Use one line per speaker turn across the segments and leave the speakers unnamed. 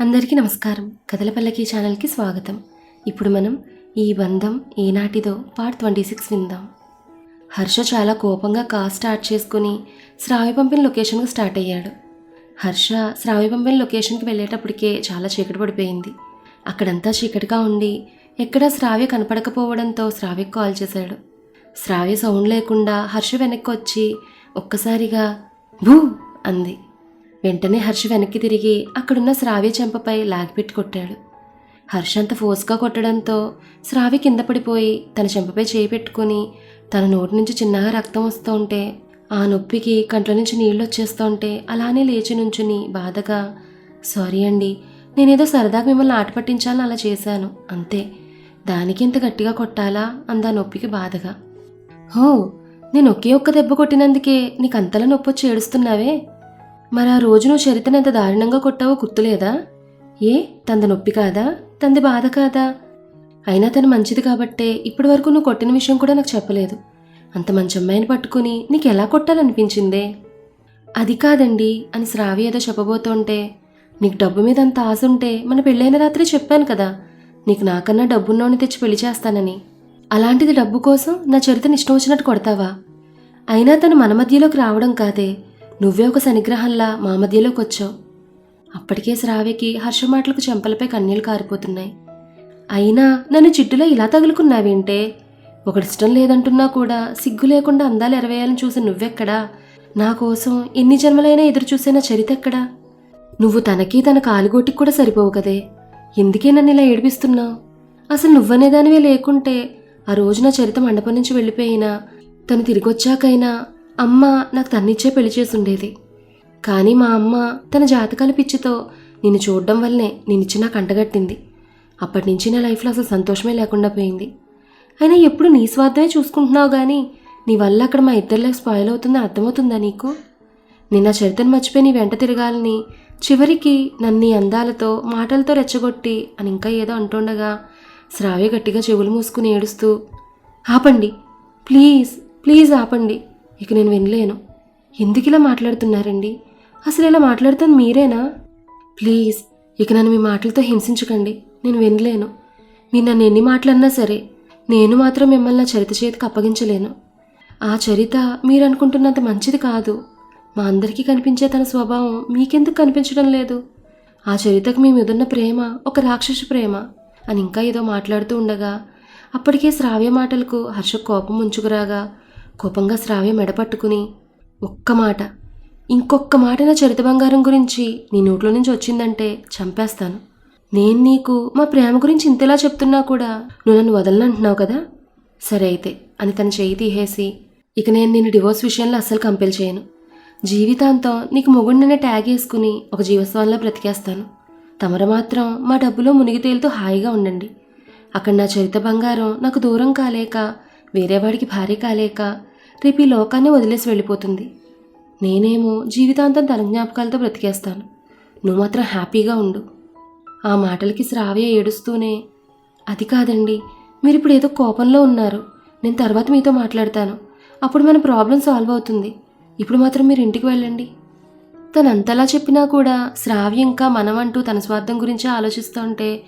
అందరికీ నమస్కారం. కథల పల్లకి ఛానల్కి స్వాగతం. ఇప్పుడు మనం ఈ బంధం ఏనాటిదో పార్ట్ ట్వంటీ సిక్స్ విందాం. హర్ష చాలా కోపంగా కార్ స్టార్ట్ చేసుకుని శ్రావ్య పంపిన లొకేషన్కి స్టార్ట్ అయ్యాడు. హర్ష శ్రావ్య పంపిన లొకేషన్కి వెళ్ళేటప్పటికే చాలా చీకటి పడిపోయింది. అక్కడంతా చీకటిగా ఉండి ఎక్కడా శ్రావ్య కనపడకపోవడంతో శ్రావ్యకు కాల్ చేశాడు. శ్రావ్య సౌండ్ లేకుండా హర్ష వెనక్కి వచ్చి ఒక్కసారిగా భూ అంది. వెంటనే హర్ష వెనక్కి తిరిగి అక్కడున్న శ్రావ్య చెంపపై లాగిపెట్టి కొట్టాడు. హర్ష అంత ఫోర్స్గా కొట్టడంతో శ్రావ్య కింద పడిపోయి తన చెంపపై చేయి పెట్టుకుని తన నోటి నుంచి చిన్నగా రక్తం వస్తూ ఉంటే ఆ నొప్పికి కంట్లో నుంచి నీళ్ళు వచ్చేస్తూ ఉంటే అలానే లేచి నుంచుని బాధగా సారీ అండి నేనేదో సరదాగా మిమ్మల్ని ఆట పట్టించాలని అలా చేశాను అంతే. దానికి ఇంత గట్టిగా కొట్టాలా? అందా నొప్పికి బాధగా. హో నేను ఒకే ఒక్క దెబ్బ కొట్టినందుకే నీకు అంతలా నొప్పి వచ్చి ఏడుస్తున్నావే? మరి ఆ రోజు నువ్వు చరితను ఎంత దారుణంగా కొట్టావో గుర్తులేదా? ఏ తంది నొప్పి కాదా? తంది బాధ కాదా? అయినా తను మంచిది కాబట్టే ఇప్పటి వరకు నువ్వు కొట్టిన విషయం కూడా నాకు చెప్పలేదు. అంత మంచి అమ్మాయిని పట్టుకుని నీకు ఎలా కొట్టాలనిపించిందే? అది కాదండి అని శ్రావి ఏదో చెప్పబోతుంటే నీకు డబ్బు మీద అంత ఆశ ఉంటే మన పెళ్ళైన రాత్రి చెప్పాను కదా నీకు నాకన్నా డబ్బున్నోని తెచ్చి పెళ్ళి చేస్తానని. అలాంటిది డబ్బు కోసం నా చరితని ఇష్టం వచ్చినట్టు కొడతావా? అయినా తను మన మధ్యలోకి రావడం కాదే నువ్వే ఒక శనిగ్రహంలా మా మధ్యలోకి వచ్చావు. అప్పటికే శ్రావ్యకి హర్షమాటలకు చెంపలపై కన్నీళ్ళు కారిపోతున్నాయి. అయినా నన్ను చిట్టులో ఇలా తగులుకున్నావేంటే? ఒకడిష్టం లేదంటున్నా కూడా సిగ్గు లేకుండా అందాలు ఎరవేయాలని చూసి నువ్వెక్కడా? నా కోసం ఎన్ని జన్మలైనా ఎదురు చూసిన నా చరిత ఎక్కడా నువ్వు తనకి తన కాలుగోటికి కూడా సరిపోవు కదే. ఎందుకే నన్ను ఇలా ఏడిపిస్తున్నావు? అసలు నువ్వనేదానివే లేకుంటే ఆ రోజు నా చరిత మండపం నుంచి వెళ్ళిపోయినా తను తిరిగొచ్చాకైనా అమ్మ నాకు తన్నిచ్చే పెళ్ళి చేసుండేది. కానీ మా అమ్మ తన జాతకాల పిచ్చితో నిన్ను చూడడం వల్లనే నిన్నిచ్చి నాకు అంటగట్టింది. అప్పటి నుంచి నా లైఫ్లో అసలు సంతోషమే లేకుండా పోయింది. అయినా ఎప్పుడు నీ స్వార్థమే చూసుకుంటున్నావు కానీ నీ వల్ల అక్కడ మా ఇద్దరి లైఫ్ స్పాయిల్ అవుతుందని అర్థమవుతుందా నీకు? నిన్న చరిత్రను మర్చిపోయి నీ వెంట తిరగాలని చివరికి నన్ను నీ అందాలతో మాటలతో రెచ్చగొట్టి అని ఇంకా ఏదో అంటుండగా శ్రావ్య గట్టిగా చెవులు మూసుకుని ఏడుస్తూ ఆపండి. ప్లీజ్ ప్లీజ్ ఆపండి. ఇక నేను వినలేను. ఎందుకు ఇలా మాట్లాడుతున్నారండి? అసలు ఇలా మాట్లాడుతుంది మీరేనా? ప్లీజ్ ఇక నన్ను మీ మాటలతో హింసించకండి. నేను వినలేను. మీరు నన్ను ఎన్ని మాటలన్నా సరే నేను మాత్రం మిమ్మల్ని నా చరిత చేతికి అప్పగించలేను. ఆ చరిత మీరు అనుకుంటున్నంత మంచిది కాదు. మా అందరికీ కనిపించే తన స్వభావం మీకెందుకు కనిపించడం లేదు? ఆ చరితకు మీ మీదున్న ప్రేమ ఒక రాక్షస ప్రేమ అని ఇంకా ఏదో మాట్లాడుతూ ఉండగా అప్పటికే శ్రావ్య మాటలకు హర్ష కోపం ముంచుకురాగా కోపంగా శ్రావ్య మెడపట్టుకుని ఒక్క మాట ఇంకొక్క మాట నా చరిత బంగారం గురించి నీ నోట్లో నుంచి వచ్చిందంటే చంపేస్తాను. నేను నీకు మా ప్రేమ గురించి ఇంతలా చెప్తున్నా కూడా నువ్వు నన్ను వదలనంటున్నావు కదా? సరే అయితే అని తన చేయి తీసేసి ఇక నేను నిన్ను డివోర్స్ విషయంలో అస్సలు కంపెల్ చేయను. జీవితాంతం నీకు మొగుడిననే ట్యాగ్ వేసుకుని ఒక జీవస్వాన్లో బ్రతికేస్తాను. తమరు మాత్రం మా డబ్బులో మునిగి తేలుతూ హాయిగా ఉండండి. అక్కడ నా చరిత బంగారం నాకు దూరం కాలేక వేరేవాడికి భార్య కాలేక రేపు ఈ లోకాన్ని వదిలేసి వెళ్ళిపోతుంది. నేనేమో జీవితాంతం తన జ్ఞాపకాలతో బ్రతికేస్తాను. నువ్వు మాత్రం హ్యాపీగా ఉండు. ఆ మాటలకి శ్రావ్య ఏడుస్తూనే అది కాదండి మీరు ఇప్పుడు ఏదో కోపంలో ఉన్నారు. నేను తర్వాత మీతో మాట్లాడతాను. అప్పుడు మన ప్రాబ్లం సాల్వ్ అవుతుంది. ఇప్పుడు మాత్రం మీరు ఇంటికి వెళ్ళండి. తను అంతలా చెప్పినా కూడా శ్రావ్య ఇంకా మనం అంటూ తన స్వార్థం గురించి ఆలోచిస్తూ ఉంటే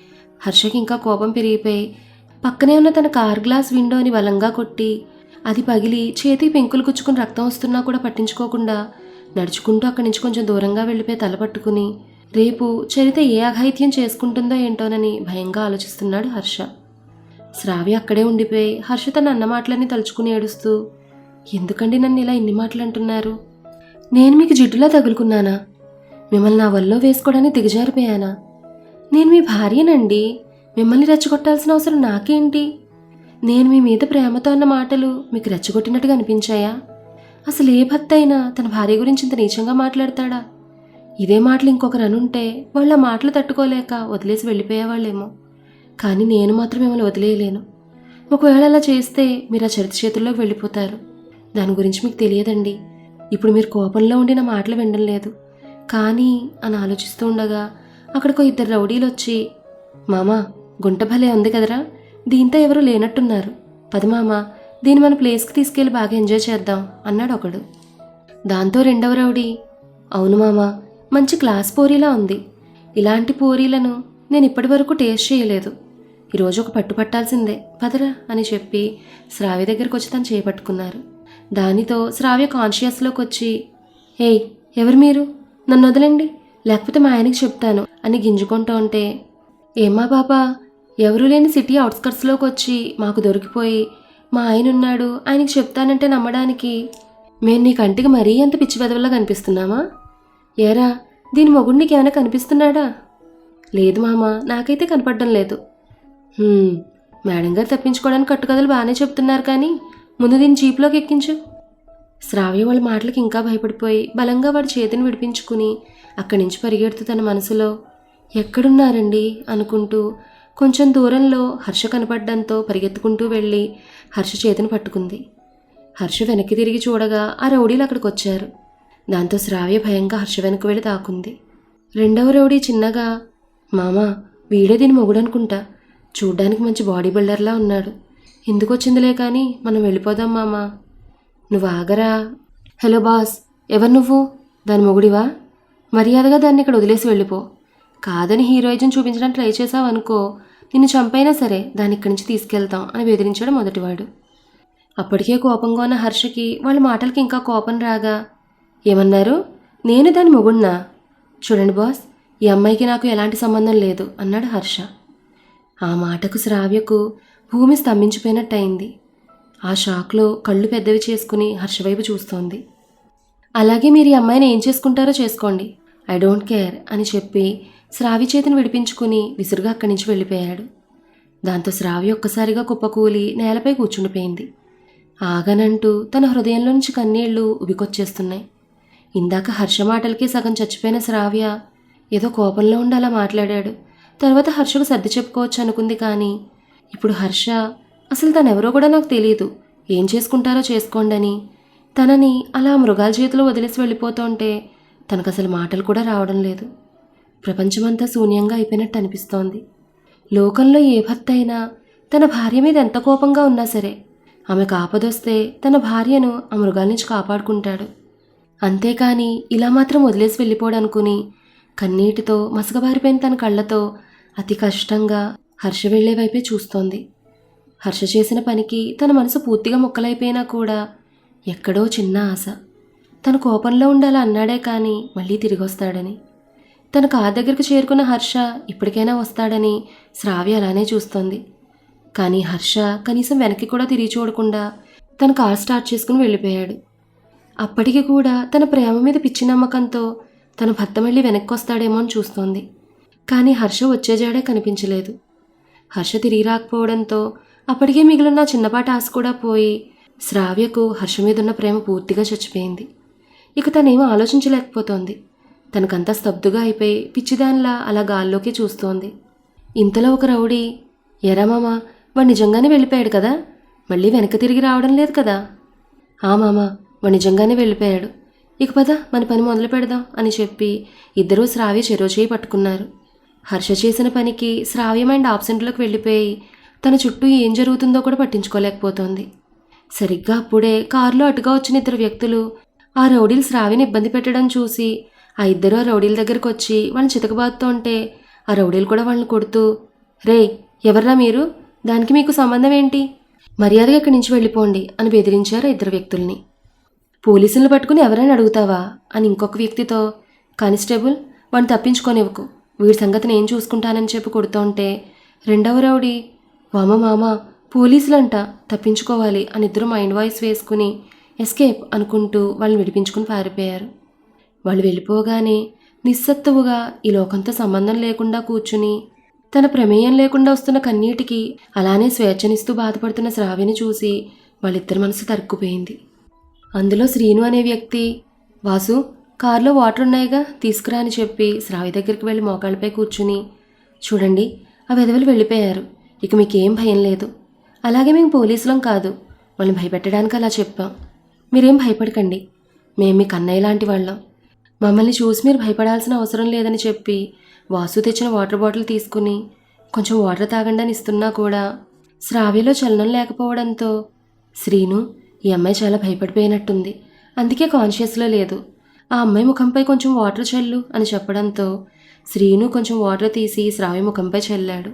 హర్షకి ఇంకా కోపం పెరిగిపోయి పక్కనే ఉన్న తన కార్ గ్లాస్ విండోని బలంగా కొట్టి అది పగిలి చేతి పెంకులు గుచ్చుకుని రక్తం వస్తున్నా కూడా పట్టించుకోకుండా నడుచుకుంటూ అక్కడి నుంచి కొంచెం దూరంగా వెళ్ళిపోయి తల పట్టుకుని రేపు చరిత ఏ అఘాయిత్యం చేసుకుంటుందో ఏంటోనని భయంగా ఆలోచిస్తున్నాడు హర్ష. శ్రావ్య అక్కడే ఉండిపోయి హర్ష తన అన్న మాటలన్నీ తలుచుకుని ఏడుస్తూ ఎందుకండి నన్ను ఇలా ఇన్ని మాటలు అంటున్నారు నేను మీకు జిడ్డులా తగులుకున్నానా? మిమ్మల్ని నా వల్లో వేసుకోవడానికి దిగజారిపోయానా? నేను మీ భార్యనండి. మిమ్మల్ని రెచ్చగొట్టాల్సిన అవసరం నాకేంటి? నేను మీ మీద ప్రేమతో అన్న మాటలు మీకు రెచ్చగొట్టినట్టుగా అనిపించాయా? అసలు ఏ భర్త అయినా తన భార్య గురించి ఇంత నీచంగా మాట్లాడతాడా? ఇదే మాటలు ఇంకొకరు అనుంటే వాళ్ళ మాటలు తట్టుకోలేక వదిలేసి వెళ్ళిపోయేవాళ్ళేమో. కానీ నేను మాత్రం మిమ్మల్ని వదిలేయలేను. ఒకవేళ అలా చేస్తే మీరు ఆ చరిత్ర చేతుల్లోకి వెళ్ళిపోతారు. దాని గురించి మీకు తెలియదండి. ఇప్పుడు మీరు కోపంలో ఉండి నా మాటలు వినడం లేదు. కానీ అని ఆలోచిస్తూ ఉండగా అక్కడికో ఇద్దరు రౌడీలు వచ్చి మామా గుంట భలే ఉంది కదరా. దీంతో ఎవరు లేనట్టున్నారు. పది మామ దీన్ని మన ప్లేస్కి తీసుకెళ్ళి బాగా ఎంజాయ్ చేద్దాం అన్నాడు ఒకడు. దాంతో రెండవ రౌడీ అవును మామ మంచి క్లాస్ పోరీలా ఉంది. ఇలాంటి పూరీలను నేను ఇప్పటి వరకు టేస్ట్ చేయలేదు. ఈరోజు ఒక పట్టు పట్టాల్సిందే. పదరా అని చెప్పి శ్రావ్య దగ్గరకు వచ్చి తను చేపట్టుకున్నారు. దానితో శ్రావ్య కాన్షియస్లోకి వచ్చి ఏయ్ ఎవరు మీరు? నన్ను వదలండి. లేకపోతే మా ఆయనకి చెప్తాను అని గింజుకుంటూ ఉంటే ఏమా బాబా ఎవరూ లేని సిటీ అవుట్స్కట్స్లోకి వచ్చి మాకు దొరికిపోయి మా ఆయన ఉన్నాడు ఆయనకి చెప్తానంటే నమ్మడానికి. మేము నీ కంటికి మరీ అంత పిచ్చి పెదవుల్లా కనిపిస్తున్నామా? ఏరా దీని మొగుడు నీకేమైనా ఏమైనా కనిపిస్తున్నాడా? లేదు మామ నాకైతే కనపడడం లేదు. మేడం గారు తప్పించుకోవడానికి కట్టుకథలు బాగానే చెప్తున్నారు కానీ ముందు దీన్ని జీప్లోకి ఎక్కించు. శ్రావ్య వాళ్ళ మాటలకి ఇంకా భయపడిపోయి బలంగా వాడి చేతిని విడిపించుకుని అక్కడి నుంచి పరిగెడుతూ తన మనసులో ఎక్కడున్నారండి? అనుకుంటూ కొంచెం దూరంలో హర్ష కనపడడంతో పరిగెత్తుకుంటూ వెళ్ళి హర్ష చేతిని పట్టుకుంది. హర్ష వెనక్కి తిరిగి చూడగా ఆ రౌడీలు అక్కడికి వచ్చారు దాంతో శ్రావ్య భయంగా హర్ష వెనక్కి వెళ్ళి తాకుంది రెండవ రౌడీ చిన్నగా మామా వీడే దీని మొగుడనుకుంటా. చూడ్డానికి మంచి బాడీ బిల్డర్లా ఉన్నాడు. ఎందుకు వచ్చిందిలే కానీ మనం వెళ్ళిపోదాం మామా. నువ్వు ఆగరా. Hello boss. ఎవరు నువ్వు? దాని మొగుడివా? మర్యాదగా దాన్ని ఇక్కడ వదిలేసి వెళ్ళిపో. కాదని హీరోయిజం చూపించడానికి ట్రై చేసావనుకో నిన్ను చంపైనా సరే దాన్ని ఇక్కడి నుంచి తీసుకెళ్తాం అని బెదిరించాడు మొదటివాడు. అప్పటికే కోపంగా ఉన్న హర్షకి వాళ్ళ మాటలకి ఇంకా కోపం రాగా ఏమన్నారు? నేను దాని మొగుడినా? చూడండి బాస్ ఈ అమ్మాయికి నాకు ఎలాంటి సంబంధం లేదు అన్నాడు హర్ష. ఆ మాటకు శ్రావ్యకు భూమి స్తంభించిపోయినట్టయింది. ఆ షాక్లో కళ్ళు పెద్దవి చేసుకుని హర్ష వైపు చూస్తోంది. అలాగే మీరు ఈ అమ్మాయిని ఏం చేసుకుంటారో చేసుకోండి. ఐ డోంట్ కేర్ అని చెప్పి శ్రావి చేతిని విడిపించుకుని విసురుగా అక్కడి నుంచి వెళ్ళిపోయాడు. దాంతో శ్రావి ఒక్కసారిగా కుప్పకూలి నేలపై కూర్చుండిపోయింది. ఆగనంటూ తన హృదయంలో నుంచి కన్నీళ్ళు ఉబికొచ్చేస్తున్నాయి. ఇందాక హర్ష మాటలకి సగం చచ్చిపోయిన శ్రావ్య ఏదో కోపంలో ఉండి అలా మాట్లాడాడు. తర్వాత హర్షకు సర్ది చెప్పుకోవచ్చు అనుకుంది కానీ ఇప్పుడు హర్ష అసలు తనెవరో కూడా నాకు తెలియదు ఏం చేసుకుంటారో చేసుకోండని. తనని అలా మృగాల చేతిలో వదిలేసి వెళ్ళిపోతుంటే తనకు అసలు మాటలు కూడా రావడం లేదు. ప్రపంచమంతా శూన్యంగా అయిపోయినట్టు అనిపిస్తోంది. లోకంలో ఏ భర్త అయినా తన భార్య మీద ఎంత కోపంగా ఉన్నా సరే ఆమెకు ఆపదొస్తే తన భార్యను ఆ మృగాల నుంచి కాపాడుకుంటాడు. అంతేకాని ఇలా మాత్రం వదిలేసి వెళ్ళిపోడు అనుకుని కన్నీటితో మసకబారిపోయిన తన కళ్ళతో అతి కష్టంగా హర్ష వెళ్ళే వైపే చూస్తోంది. హర్ష చేసిన పనికి తన మనసు పూర్తిగా ముక్కలైపోయినా కూడా ఎక్కడో చిన్న ఆశ. తన కోపంలో ఉండాలా అన్నాడే కానీ మళ్ళీ తిరిగొస్తాడని. తన కార్ దగ్గరకు చేరుకున్న హర్ష ఇప్పటికైనా వస్తాడని శ్రావ్య అలానే చూస్తోంది. కానీ హర్ష కనీసం వెనక్కి కూడా తిరిగి చూడకుండా తన కార్ స్టార్ట్ చేసుకుని వెళ్ళిపోయాడు. అప్పటికి కూడా తన ప్రేమ మీద పిచ్చి నమ్మకంతో తన భర్త మళ్ళీ వెనక్కి వస్తాడేమో అని చూస్తోంది. కానీ హర్ష వచ్చేజాడే కనిపించలేదు. హర్ష తిరిగి రాకపోవడంతో అప్పటికే మిగిలిన చిన్నపాటి ఆశ కూడా పోయి శ్రావ్యకు హర్ష మీద ఉన్న ప్రేమ పూర్తిగా చచ్చిపోయింది. ఇక తనేమో ఆలోచించలేకపోతోంది. తనకంతా స్తబ్దుగా అయిపోయి పిచ్చిదానిలా అలా గాల్లోకి చూస్తోంది. ఇంతలో ఒక రౌడీ ఎరా వాడు నిజంగానే వెళ్ళిపోయాడు కదా? మళ్ళీ వెనక తిరిగి రావడం లేదు కదా? ఆ మామ వాడు నిజంగానే వెళ్ళిపోయాడు. ఇక పద మన పని మొదలు పెడదాం అని చెప్పి ఇద్దరూ శ్రావ్య చెరోచేయి పట్టుకున్నారు. హర్ష చేసిన పనికి శ్రావ్యం అండ్ ఆబ్సెంట్లోకి వెళ్ళిపోయి తన చుట్టూ ఏం జరుగుతుందో కూడా పట్టించుకోలేకపోతోంది. సరిగ్గా అప్పుడే కారులో అటుగా వచ్చిన ఇద్దరు వ్యక్తులు ఆ రౌడీలు శ్రావ్యని ఇబ్బంది పెట్టడం చూసి ఆ ఇద్దరు ఆ రౌడీల దగ్గరకు వచ్చి వాళ్ళని చితకబాదుతూ ఉంటే ఆ రౌడీలు కూడా వాళ్ళని కొడుతూ రే ఎవర్రా మీరు? దానికి మీకు సంబంధం ఏంటి? మర్యాదగా ఇక్కడి నుంచి వెళ్ళిపోండి అని బెదిరించారు ఆ ఇద్దరు వ్యక్తుల్ని. పోలీసులను పట్టుకుని ఎవరైనా అడుగుతావా? అని ఇంకొక వ్యక్తితో కానిస్టేబుల్ వాడిని తప్పించుకోనివ్వకు. వీడి సంగతి నేను చూసుకుంటానని చెప్పి కొడుతుంటే రెండవ రౌడీ వామ మామ పోలీసులంట తప్పించుకోవాలి అని ఇద్దరు మైండ్ వాయిస్ వేసుకుని ఎస్కేప్ అనుకుంటూ వాళ్ళని విడిపించుకుని పారిపోయారు. వాళ్ళు వెళ్ళిపోగానే నిస్సత్తువుగా ఈ లోకంతో సంబంధం లేకుండా కూర్చుని తన ప్రమేయం లేకుండా వస్తున్న కన్నీటికి అలానే స్వేచ్ఛనిస్తూ బాధపడుతున్న శ్రావిని చూసి వాళ్ళిద్దరి మనసు తరుక్కుపోయింది. అందులో శ్రీను అనే వ్యక్తి వాసు కారులో వాటర్ ఉన్నాయిగా తీసుకురా అని చెప్పి శ్రావి దగ్గరికి వెళ్ళి మోకాళ్ళపై కూర్చుని చూడండి ఆ విధవలు వెళ్ళిపోయారు. ఇక మీకేం భయం లేదు. అలాగే మేము పోలీసులం కాదు. వాళ్ళని భయపెట్టడానికి అలా చెప్పాం. మీరేం భయపడకండి. మేము మీ కన్నయ్య లాంటి వాళ్ళం. మమ్మల్ని చూసి మీరు భయపడాల్సిన అవసరం లేదని చెప్పి వాసు తెచ్చిన వాటర్ బాటిల్ తీసుకుని కొంచెం వాటర్ తాగండి అని ఇస్తున్నా కూడా. శ్రావ్యలో చలనం లేకపోవడంతో శ్రీను ఈ అమ్మాయి చాలా భయపడిపోయినట్టుంది. అందుకే కాన్షియస్లో లేదు. ఆ అమ్మాయి ముఖంపై కొంచెం వాటర్ చల్లు అని చెప్పడంతో శ్రీను కొంచెం వాటర్ తీసి శ్రావ్య ముఖంపై చల్లాడు.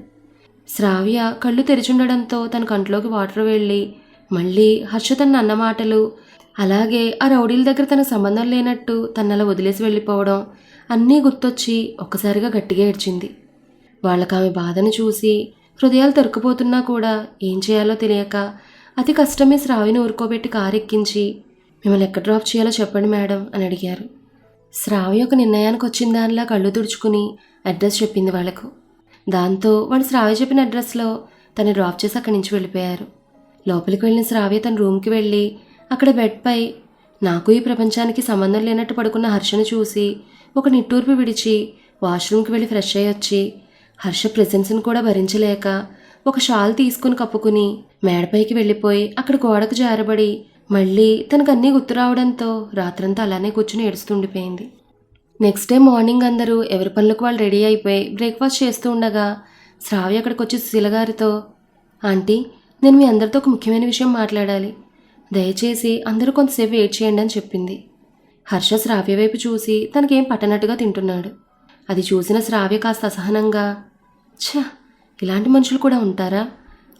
శ్రావ్య కళ్ళు తెరిచుండడంతో తన కంట్లోకి వాటర్ వెళ్ళి మళ్ళీ హర్ష తన అన్న మాటలు అలాగే ఆ రౌడీల దగ్గర తన సంబంధం లేనట్టు తనలా వదిలేసి వెళ్ళిపోవడం అన్నీ గుర్తొచ్చి ఒక్కసారిగా గట్టిగా ఏడ్చింది. వాళ్ళకి ఆమె బాధను చూసి హృదయాలు తరుక్కుపోతున్నా కూడా ఏం చేయాలో తెలియక అతి కష్టమే శ్రావిని ఊరుకోబెట్టి కారెక్కించి మిమ్మల్ని ఎక్కడ డ్రాప్ చేయాలో చెప్పండి మేడం అని అడిగారు. శ్రావి ఒక నిర్ణయానికి వచ్చిన దానిలా కళ్ళు తుడుచుకుని అడ్రస్ చెప్పింది వాళ్ళకు. దాంతో వాళ్ళు శ్రావ్య చెప్పిన అడ్రస్లో తను డ్రాప్ చేసి అక్కడి నుంచి వెళ్ళిపోయారు. లోపలికి వెళ్ళిన శ్రావ్య తన రూమ్కి వెళ్ళి అక్కడ బెడ్పై నాకు ఈ ప్రపంచానికి సంబంధం లేనట్టు పడుకున్న హర్షను చూసి ఒక నిట్టూర్పు విడిచి వాష్రూమ్కి వెళ్ళి ఫ్రెష్ అయ్యి వచ్చి హర్ష ప్రెజెన్స్ని కూడా భరించలేక ఒక షాల్ తీసుకుని కప్పుకుని మేడపైకి వెళ్ళిపోయి అక్కడ గోడకు జారబడి మళ్ళీ తనకు అన్నీ గుర్తు రావడంతో రాత్రంతా అలానే కూర్చుని ఏడుస్తుండిపోయింది. నెక్స్ట్ డే మార్నింగ్ అందరూ ఎవరి పనులకు వాళ్ళు రెడీ అయిపోయి బ్రేక్ఫాస్ట్ చేస్తూ ఉండగా శ్రావ్య అక్కడికి వచ్చి సుశీల గారితో ఆంటీ నేను మీ అందరితో ఒక ముఖ్యమైన విషయం మాట్లాడాలి. దయచేసి అందరూ కొంతసేపు వెయిట్ చేయండి అని చెప్పింది. హర్ష శ్రావ్య వైపు చూసి తనకేం పట్టనట్టుగా తింటున్నాడు. అది చూసిన శ్రావ్య కాస్త అసహనంగా ఛ ఇలాంటి మనుషులు కూడా ఉంటారా?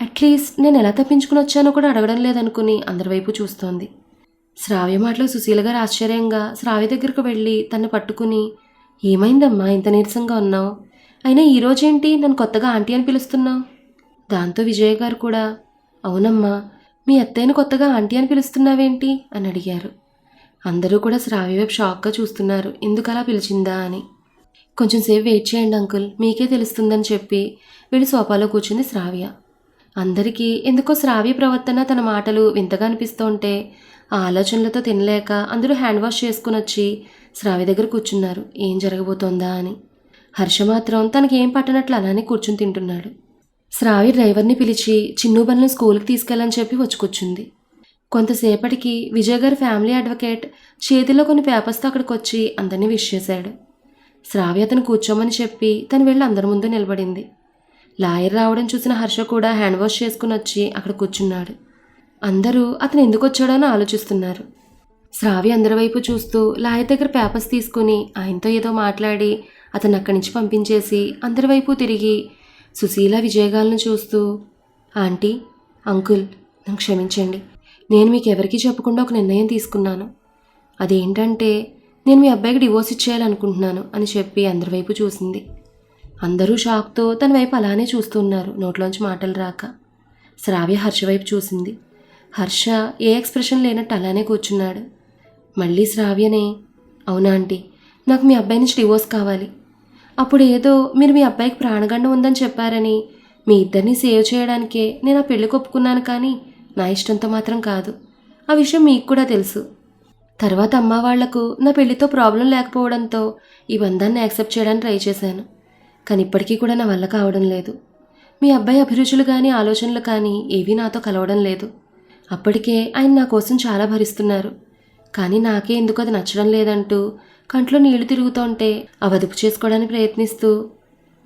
అట్లీస్ట్ నేను ఎలా తప్పించుకుని వచ్చానో కూడా అడగడం లేదనుకుని అందరి వైపు చూస్తోంది. శ్రావ్య మాటలు సుశీల గారు ఆశ్చర్యంగా శ్రావ్య దగ్గరకు వెళ్ళి తన్ను పట్టుకుని ఏమైందమ్మా ఇంత నీరసంగా ఉన్నావు? అయినా ఈ రోజేంటి నన్ను కొత్తగా ఆంటీ అని పిలుస్తున్నావు? దాంతో విజయ్ గారు కూడా అవునమ్మా మీ అత్తయ్యను కొత్తగా ఆంటీ అని పిలుస్తున్నావేంటి? అని అడిగారు. అందరూ కూడా శ్రావ్య వైపు షాక్గా చూస్తున్నారు. ఎందుకు అలా పిలిచిందా అని. కొంచెం సేపు వెయిట్ చేయండి అంకుల్. మీకే తెలుస్తుందని చెప్పి వెళ్ళి సోఫాలో కూర్చుంది శ్రావ్య. అందరికీ ఎందుకో శ్రావ్య ప్రవర్తన తన మాటలు వింతగా అనిపిస్తుంటే ఆ ఆలోచనలతో తినలేక అందరూ హ్యాండ్ వాష్ చేసుకుని వచ్చి శ్రావ్య దగ్గర కూర్చున్నారు. ఏం జరగబోతోందా అని. హర్ష మాత్రం తనకేం పట్టనట్లు అలానే కూర్చుని తింటున్నాడు. శ్రావ్య డ్రైవర్ని పిలిచి చిన్నుబన్ను స్కూల్కి తీసుకెళ్ళని చెప్పి వచ్చి కూర్చుంది కొంతసేపటికి విజయ్ గారి ఫ్యామిలీ అడ్వకేట్ చేతిలో కొన్ని పేపర్స్తో అక్కడికి వచ్చి అందరినీ విష్ చేశాడు. శ్రావ్య అతను కూర్చోమని చెప్పి తను వెళ్ళి అందరి ముందు నిలబడింది. లాయర్ రావడం చూసిన హర్ష కూడా హ్యాండ్ వాష్ చేసుకుని వచ్చి అక్కడ కూర్చున్నాడు. అందరూ అతను ఎందుకు వచ్చాడో అని ఆలోచిస్తున్నారు. శ్రావ్య అందరి వైపు చూస్తూ లాయర్ దగ్గర పేపర్స్ తీసుకుని ఆయనతో ఏదో మాట్లాడి అతను అక్కడి నుంచి పంపించేసి అందరి వైపు తిరిగి సుశీల విజయగాలను చూస్తూ ఆంటీ అంకుల్ నన్ను క్షమించండి. నేను మీకు ఎవరికీ చెప్పకుండా ఒక నిర్ణయం తీసుకున్నాను. అదేంటంటే నేను మీ అబ్బాయికి డివోర్స్ ఇచ్చేయాలనుకుంటున్నాను అని చెప్పి అందరి వైపు చూసింది. అందరూ షాక్తో తన వైపు అలానే చూస్తున్నారు నోట్లోంచి మాటలు రాక. శ్రావ్య హర్ష వైపు చూసింది. హర్ష ఏ ఎక్స్ప్రెషన్ లేనట్టు అలానే కూర్చున్నాడు. మళ్ళీ శ్రావ్యనే అవునా ఆంటీ నాకు మీ అబ్బాయి నుంచి డివోర్స్ కావాలి. అప్పుడు ఏదో మీరు మీ అబ్బాయికి ప్రాణగండం ఉందని చెప్పారని మీ ఇద్దరిని సేవ్ చేయడానికే నేను ఆ పెళ్ళి ఒప్పుకున్నాను కానీ నా ఇష్టంతో మాత్రం కాదు. ఆ విషయం మీకు కూడా తెలుసు. తర్వాత అమ్మ వాళ్ళకు నా పెళ్ళితో ప్రాబ్లం లేకపోవడంతో ఈ బంధాన్ని యాక్సెప్ట్ చేయడానికి ట్రై చేశాను. కానీ ఇప్పటికీ కూడా నా వల్ల కావడం లేదు. మీ అబ్బాయి అభిరుచులు కానీ ఆలోచనలు కానీ ఏవీ నాతో కలవడం లేదు. అప్పటికే ఆయన నా కోసం చాలా భరిస్తున్నారు. కానీ నాకే ఎందుకు అది నచ్చడం లేదంటూ కంట్లో నీళ్ళు తిరుగుతుంటే అవదుపు చేసుకోవడానికి ప్రయత్నిస్తూ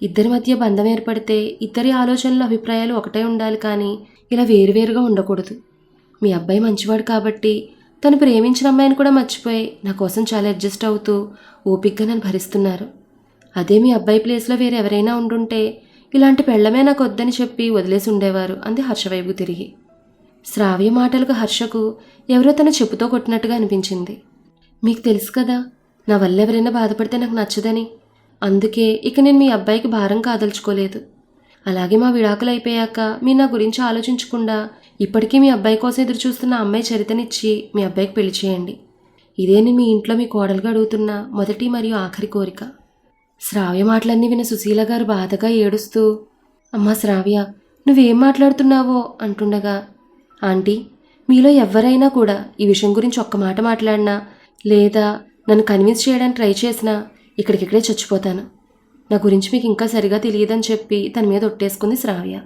ఇద్దరి మధ్య బంధం ఏర్పడితే ఇద్దరి ఆలోచనలు అభిప్రాయాలు ఒకటే ఉండాలి కానీ ఇలా వేరువేరుగా ఉండకూడదు. మీ అబ్బాయి మంచివాడు కాబట్టి తను ప్రేమించిన అమ్మాయిని కూడా మర్చిపోయి నా కోసం చాలా అడ్జస్ట్ అవుతూ ఓపిక్గా నన్ను భరిస్తున్నారు. అదే మీ అబ్బాయి ప్లేస్లో వేరే ఎవరైనా ఉండుంటే ఇలాంటి పెళ్ళమే నాకు వద్దని చెప్పి వదిలేసి ఉండేవారు అంది హర్షవైపు తిరిగి. శ్రావ్య మాటలకు హర్షకు ఎవరో తన చెప్పుతో కొట్టినట్టుగా అనిపించింది. మీకు తెలుసు కదా నా వల్ల ఎవరైనా బాధపడితే నాకు నచ్చదని. అందుకే ఇక నేను మీ అబ్బాయికి భారం కాదలుచుకోలేదు. అలాగే మా విడాకులు అయిపోయాక మీరు నా గురించి ఆలోచించకుండా ఇప్పటికీ మీ అబ్బాయి కోసం ఎదురు చూస్తున్న అమ్మాయి చరితనిచ్చి మీ అబ్బాయికి పెళ్ళి చేయండి. ఇదేని మీ ఇంట్లో మీ కోడలుగా అడుగుతున్న మొదటి మరియు ఆఖరి కోరిక. శ్రావ్య మాటలన్నీ విన్న సుశీల గారు బాధగా ఏడుస్తూ అమ్మా శ్రావ్య నువ్వేం మాట్లాడుతున్నావో? అంటుండగా ఆంటీ మీలో ఎవరైనా కూడా ఈ విషయం గురించి ఒక్క మాట మాట్లాడినా లేదా నన్ను కన్విన్స్ చేయడానికి ట్రై చేసినా ఇక్కడికిక్కడే చచ్చిపోతాను. నా గురించి మీకు ఇంకా సరిగా తెలియదని చెప్పి తన మీద ఒట్టేసుకుంది శ్రావ్య.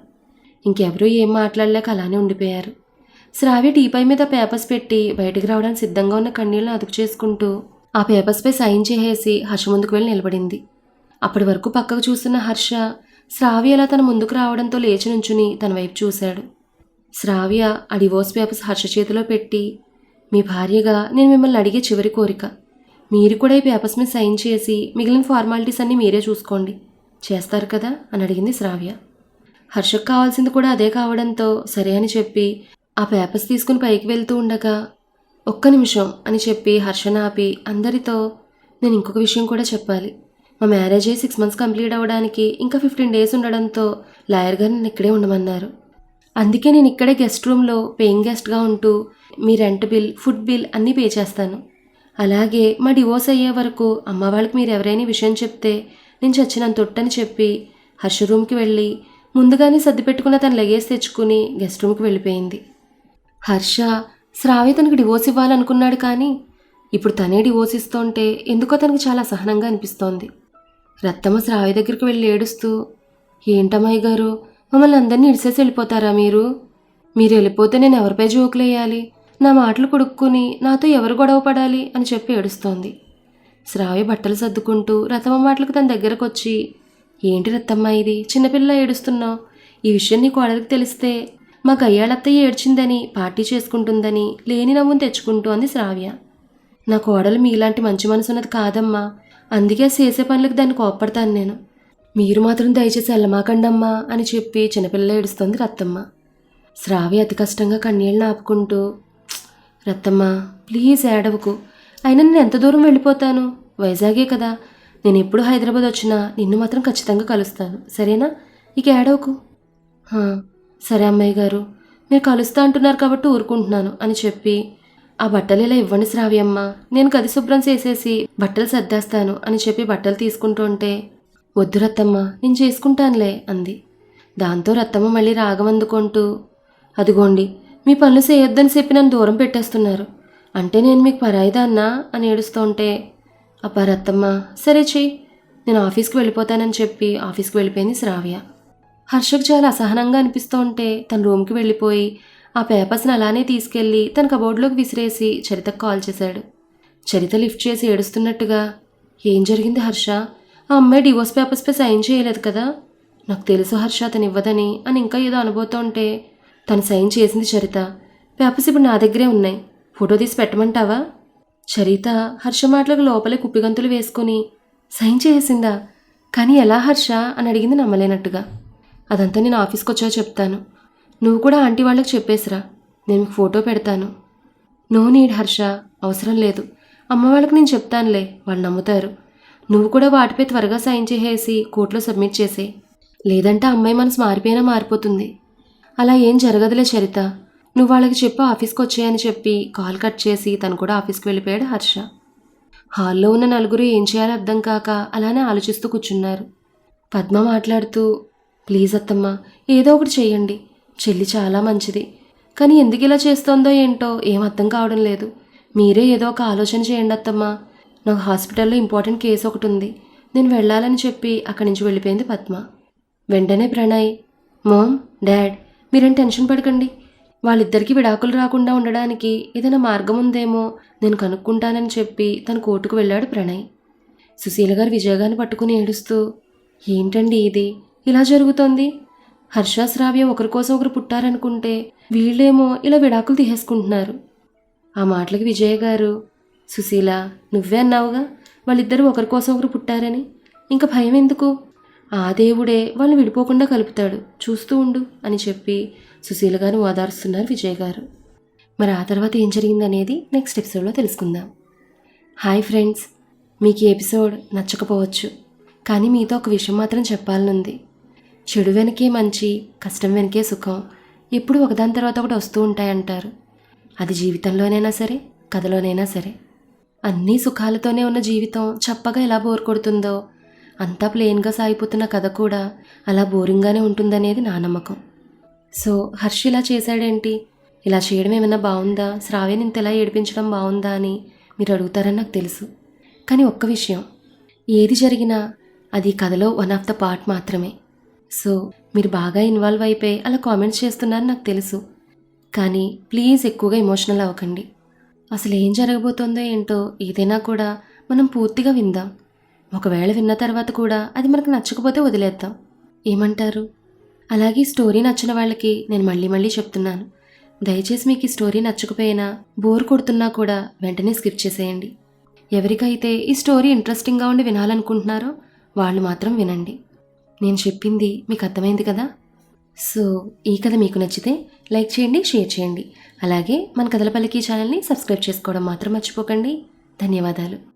ఇంకెవరూ ఏం మాట్లాడలేక అలానే ఉండిపోయారు. శ్రావ్య టీపై మీద పేపర్స్ పెట్టి బయటికి రావడానికి సిద్ధంగా ఉన్న కన్నీళ్ళను అదుపు చేసుకుంటూ ఆ పేపర్స్పై సైన్ చేసేసి హర్ష ముందుకు వెళ్ళి నిలబడింది. అప్పటి వరకు పక్కకు చూస్తున్న హర్ష శ్రావ్య అలా తన ముందుకు రావడంతో లేచి నుంచుని తన వైపు చూశాడు. శ్రావ్య ఆ డివోర్స్ పేపర్స్ హర్ష చేతిలో పెట్టి మీ భార్యగా నేను మిమ్మల్ని అడిగే చివరి కోరిక. మీరు కూడా ఈ పేపర్స్ మీద సైన్ చేసి మిగిలిన ఫార్మాలిటీస్ అన్నీ మీరే చూసుకోండి. చేస్తారు కదా? అని అడిగింది శ్రావ్య. హర్షకు కావాల్సింది కూడా అదే కావడంతో సరే అని చెప్పి ఆ పేపర్స్ తీసుకుని పైకి వెళ్తూ ఉండగా ఒక్క నిమిషం అని చెప్పి హర్షను ఆపి అందరితో నేను ఇంకొక విషయం కూడా చెప్పాలి. మా మ్యారేజ్ అయ్యి సిక్స్ మంత్స్ కంప్లీట్ అవ్వడానికి ఇంకా ఫిఫ్టీన్ డేస్ ఉండడంతో లాయర్ గారు నన్ను ఇక్కడే ఉండమన్నారు. అందుకే నేను ఇక్కడే గెస్ట్ రూమ్లో పేయింగ్ గెస్ట్గా ఉంటూ మీ రెంట్ బిల్ ఫుడ్ బిల్ అన్నీ పే చేస్తాను. అలాగే మా డివోర్స్ అయ్యే వరకు అమ్మ వాళ్ళకి మీరు ఎవరైనా విషయం చెప్తే నేను చచ్చినంత తొట్టని చెప్పి హర్ష రూమ్కి వెళ్ళి ముందుగానే సర్ది పెట్టుకున్న తన లగేజ్ తెచ్చుకుని గెస్ట్ రూమ్కి వెళ్ళిపోయింది. హర్ష శ్రావ్య తనకు డివోర్స్ ఇవ్వాలనుకున్నాడు కానీ ఇప్పుడు తనే డివోర్స్ ఇస్తుంటే ఎందుకో తనకు చాలా అసహనంగా అనిపిస్తోంది. రత్తమ్మ శ్రావ్య దగ్గరికి వెళ్ళి ఏడుస్తూ ఏంటమ్మాయి గారు మమ్మల్ని అందరినీ ఇడిసేసి వెళ్ళిపోతారా మీరు? మీరు వెళ్ళిపోతే నేను ఎవరిపై జోకులు వేయాలి నా మాటలు కొడుక్కుని నాతో ఎవరు గొడవ పడాలి అని చెప్పి ఏడుస్తోంది. శ్రావి బట్టలు సర్దుకుంటూ రతమ్మ మాటలకు తన దగ్గరకు వచ్చి ఏంటి రత్తమ్మ ఇది? చిన్నపిల్ల ఏడుస్తున్నావు? ఈ విషయం నీ కోడలికి తెలిస్తే మా గయ్యాళత్తయ్య ఏడ్చిందని పార్టీ చేసుకుంటుందని లేని నవ్వును తెచ్చుకుంటూ అంది శ్రావ్య. నా కోడలు మీలాంటి మంచి మనసు ఉన్నది కాదమ్మా. అందుకే చేసే పనులకు దాన్ని కోప్పడతాను నేను. మీరు మాత్రం దయచేసి వెళ్ళమాకండమ్మా అని చెప్పి చిన్నపిల్ల ఏడుస్తోంది రత్తమ్మ శ్రావ్య అతి కష్టంగా కన్నీళ్ళని ఆపుకుంటూ రత్తమ్మ ప్లీజ్ ఏడవకు. అయినా నేను ఎంత దూరం వెళ్ళిపోతాను? వైజాగే కదా. నేను ఎప్పుడు హైదరాబాద్ వచ్చినా నిన్ను మాత్రం ఖచ్చితంగా కలుస్తాను. సరేనా? ఇక ఏడవకు. సరే అమ్మాయి గారు. మీరు కలుస్తా అంటున్నారు కాబట్టి ఊరుకుంటున్నాను అని చెప్పి ఆ బట్టలు ఇలా ఇవ్వండి శ్రావ్యమ్మ నేను గది శుభ్రం చేసేసి బట్టలు సర్దేస్తాను అని చెప్పి బట్టలు తీసుకుంటుంటే వద్దు రత్తమ్మ నేను చేసుకుంటానులే అంది. దాంతో రత్తమ్మ మళ్ళీ రాగం అందుకుంటూ అదిగోండి మీ పనులు చేయొద్దని చెప్పి నన్ను దూరం పెట్టేస్తున్నారు. అంటే నేను మీకు పరాయిదాన్నా అని ఏడుస్తుంటే అబ్బా రత్తమ్మ సరే చెయ్యి. నేను ఆఫీస్కి వెళ్ళిపోతానని చెప్పి ఆఫీస్కి వెళ్ళిపోయింది శ్రావ్య. హర్షకు చాలా అసహనంగా అనిపిస్తూ ఉంటే తన రూమ్కి వెళ్ళిపోయి ఆ పేపర్స్ని అలానే తీసుకెళ్ళి తన కబోర్డ్లోకి విసిరేసి చరితకు కాల్ చేశాడు. చరిత లిఫ్ట్ చేసి ఏడుస్తున్నట్టుగా ఏం జరిగింది హర్ష? ఆ అమ్మాయి డివోర్స్ పేపర్స్పై సైన్ చేయలేదు కదా? నాకు తెలుసు హర్ష తను ఇవ్వదని అని ఇంకా ఏదో అనుబోతుంటే తను సైన్ చేసింది చరిత. పేపర్స్ ఇప్పుడు నా దగ్గరే ఉన్నాయి. ఫోటో తీసి పెట్టమంటావా? చరిత హర్ష మాటలకు లోపలే కుప్పిగంతులు వేసుకుని సైన్ చేసిందా? కానీ ఎలా హర్ష? అని అడిగింది నమ్మలేనట్టుగా. అదంతా నేను ఆఫీస్కి వచ్చా చెప్తాను. నువ్వు కూడా ఆంటీ వాళ్ళకి చెప్పేసిరా. నేను మీకు ఫోటో పెడతాను. No need Harsha. అవసరం లేదు. అమ్మ వాళ్ళకి నేను చెప్తానులే. వాళ్ళు నమ్ముతారు. నువ్వు కూడా వాటిపై త్వరగా సైన్ చేసేసి కోర్టులో సబ్మిట్ చేసే లేదంటే అమ్మాయి మనసు మారిపోయినా మారిపోతుంది. అలా ఏం జరగదులే చరిత. నువ్వు వాళ్ళకి చెప్పు ఆఫీస్కి వచ్చాయని చెప్పి కాల్ కట్ చేసి తను కూడా ఆఫీస్కి వెళ్ళిపోయాడు హర్ష. హాల్లో ఉన్న నలుగురు ఏం చేయాలో అర్థం కాక అలానే ఆలోచిస్తూ కూర్చున్నారు. పద్మ మాట్లాడుతూ ప్లీజ్ అత్తమ్మ ఏదో ఒకటి చేయండి చెల్లి చాలా మంచిది. కానీ ఎందుకు ఇలా చేస్తోందో ఏంటో ఏం అర్థం కావడం లేదు. మీరే ఏదో ఒక ఆలోచన చేయండి అత్తమ్మ. నాకు హాస్పిటల్లో ఇంపార్టెంట్ కేసు ఒకటి ఉంది. నేను వెళ్ళాలని చెప్పి అక్కడి నుంచి వెళ్ళిపోయింది పద్మ. వెంటనే ప్రణయ్ మోమ్ డాడ్ మీరేం టెన్షన్ పడకండి. వాళ్ళిద్దరికీ విడాకులు రాకుండా ఉండడానికి ఏదైనా మార్గం ఉందేమో నేను కనుక్కుంటానని చెప్పి తన కోర్టుకు వెళ్ళాడు ప్రణయ్. సుశీల గారు విజయగాన్ని పట్టుకుని ఏడుస్తూ ఏంటండి ఇది? ఇలా జరుగుతోంది? హర్షశ్రావ్యం ఒకరి కోసం ఒకరు పుట్టారనుకుంటే వీళ్ళేమో ఇలా విడాకులు తీసేసుకుంటున్నారు. ఆ మాటలకి విజయ్ గారు సుశీల నువ్వే అన్నావుగా వాళ్ళిద్దరూ ఒకరి కోసం ఒకరు పుట్టారని. ఇంకా భయం ఎందుకు? ఆ దేవుడే వాళ్ళు విడిపోకుండా కలుపుతాడు. చూస్తూ ఉండు అని చెప్పి సుశీల గారు ఓదారుస్తున్నారు విజయ్ గారు. మరి ఆ తర్వాత ఏం జరిగిందనేది నెక్స్ట్ ఎపిసోడ్లో తెలుసుకుందాం. హాయ్ ఫ్రెండ్స్ మీకు ఈ ఎపిసోడ్ నచ్చకపోవచ్చు కానీ మీతో ఒక విషయం మాత్రం చెప్పాలనుంది. చెడు వెనకే మంచి కష్టం వెనకే సుఖం ఎప్పుడు ఒకదాని తర్వాత ఒకటి వస్తూ ఉంటాయంటారు. అది జీవితంలోనైనా సరే కథలోనైనా సరే. అన్నీ సుఖాలతోనే ఉన్న జీవితం చప్పగా ఎలా బోర్ కొడుతుందో అంతా ప్లెయిన్గా సాగిపోతున్న కథ కూడా అలా బోరింగ్గానే ఉంటుందనేది నా నమ్మకం. సో హర్షి ఇలా చేశాడేంటి? ఇలా చేయడం ఏమైనా బాగుందా? శ్రావ్యని ఇంత ఎలా ఏడిపించడం బాగుందా అని మీరు అడుగుతారని నాకు తెలుసు. కానీ ఒక్క విషయం ఏది జరిగినా అది కథలో వన్ ఆఫ్ ద పార్ట్ మాత్రమే. సో మీరు బాగా ఇన్వాల్వ్ అయిపోయి అలా కామెంట్స్ చేస్తున్నారని నాకు తెలుసు. కానీ ప్లీజ్ ఎక్కువగా ఎమోషనల్ అవ్వకండి. అసలు ఏం జరగబోతోందో ఏంటో ఏదైనా కూడా మనం పూర్తిగా విందాం. ఒకవేళ విన్న తర్వాత కూడా అది మనకు నచ్చకపోతే వదిలేద్దాం. ఏమంటారు? అలాగే ఈ స్టోరీ నచ్చిన వాళ్ళకి నేను మళ్ళీ మళ్ళీ చెప్తున్నాను. దయచేసి మీకు ఈ స్టోరీ నచ్చకపోయినా బోర్ కొడుతున్నా కూడా వెంటనే స్కిప్ చేసేయండి. ఎవరికైతే ఈ స్టోరీ ఇంట్రెస్టింగ్గా ఉండి వినాలనుకుంటున్నారో వాళ్ళు మాత్రం వినండి. నేను చెప్పింది మీకు అర్థమైంది కదా? సో ఈ కథ మీకు నచ్చితే లైక్ చేయండి షేర్ చేయండి. అలాగే మన కథల పలికి ఛానల్ని సబ్స్క్రైబ్ చేసుకోవడం మాత్రం మర్చిపోకండి. ధన్యవాదాలు.